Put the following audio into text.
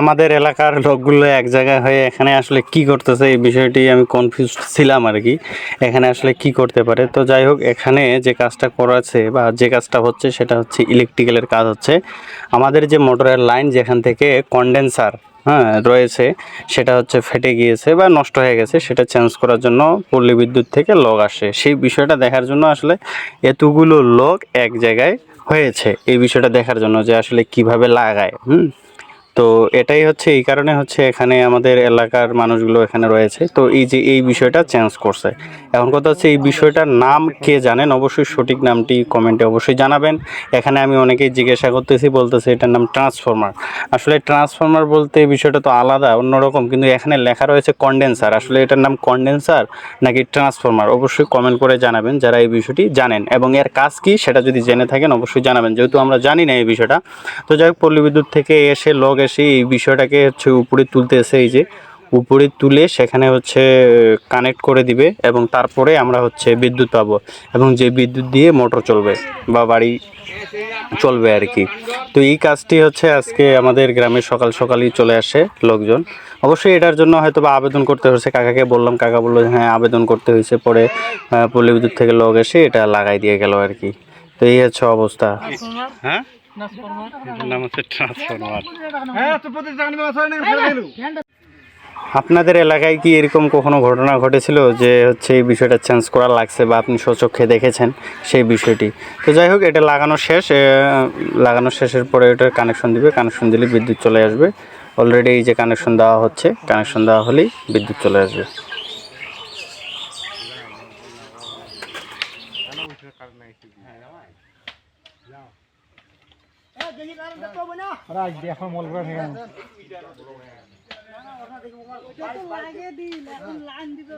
আমাদের এলাকার লোকগুলো এক জায়গায় হয়ে এখানে আসলে কি করতেছে এই বিষয়টি আমি কনফিউজ ছিলাম আর কি। এখানে আসলে কি করতে পারে? তো যাই হোক, এখানে যে কাজটা করাছে বা যে কাজটা হচ্ছে সেটা হচ্ছে ইলেকট্রিক্যালের কাজ হচ্ছে। আমাদের যে মোটরের লাইন যেখান থেকে কন্ডেন্সার হ্যাঁ রয়েছে, সেটা হচ্ছে ফেটে গিয়েছে বা নষ্ট হয়ে গেছে, সেটা চেঞ্জ করার জন্য পল্লী বিদ্যুৎ থেকে লোক আসে। সেই বিষয়টা দেখার জন্য আসলে এতগুলো লোক এক জায়গায় হয়েছে। এই বিষয়টা দেখার জন্য যে আসলে কীভাবে লাগায়, হুম? তো এটাই হচ্ছে এই কারণে হচ্ছে এখানে আমাদের এলাকার মানুষগুলো এখানে রয়েছে। তো এই যে এই বিষয়টা চেঞ্জ করছে। এখন কথা হচ্ছে এই বিষয়টার নাম কে জানেন? অবশ্যই সঠিক নামটি কমেন্টে অবশ্যই জানাবেন। এখানে আমি অনেকেই জিজ্ঞাসা করতেছি, বলতেছি এটার নাম ট্রান্সফরমার আসলে ট্রান্সফরমার বলতে বিষয়টা তো আলাদা, অন্যরকম, কিন্তু এখানে লেখা রয়েছে কন্ডেন্সার আসলে এটার নাম কন্ডেন্সার নাকি ট্রান্সফরমার অবশ্যই কমেন্ট করে জানাবেন যারা এই বিষয়টি জানেন। এবং এর কাজ কি সেটা যদি জেনে থাকেন, অবশ্যই জানাবেন। যেহেতু আমরা জানি না এই বিষয়টা। তো যাই হোক, পল্লী বিদ্যুৎ থেকে এসে লোক এসে এই বিষয়টাকে হচ্ছে উপরে তুলতে এসে এই যে উপরে তুলে সেখানে হচ্ছে কানেক্ট করে দিবে এবং তারপরে আমরা হচ্ছে বিদ্যুৎ পাবো এবং যে বিদ্যুৎ দিয়ে মোটর চলবে বা বাড়ি চলবে আর কি। তো এই কাজটি হচ্ছে আজকে আমাদের গ্রামে সকাল সকালই চলে আসে লোকজন। অবশ্যই এটার জন্য হয়তো বা আবেদন করতে হয়েছে। কাকাকে বললাম কাকা বলল যে হ্যাঁ আবেদন করতে হয়েছে। পরে পল্লী বিদ্যুৎ থেকে লোক এসে এটা লাগাই দিয়ে গেল আর কি। তো এই হচ্ছে অবস্থা। হ্যাঁ? এটার নাম হচ্ছে ট্রান্সফরমার আপনাদের এলাকায় কি এরকম কখনো ঘটনা ঘটেছিল যে হচ্ছে এই বিষয়টা চেঞ্জ করা লাগছে বা আপনি স্বচক্ষে দেখেছেন সেই বিষয়টি? তো যাই হোক এটা লাগানো শেষ। লাগানো শেষের পরে এটা কানেকশন দিবে। কানেকশন দিলে বিদ্যুৎ চলে আসবে। অলরেডি এই যে কানেকশন দেওয়া হচ্ছে কানেকশন দেওয়া হলেই বিদ্যুৎ চলে আসবে। রাখ দিয়ে এখন মল করে থেকে লাগিয়ে দিন এখন লাইন দিবে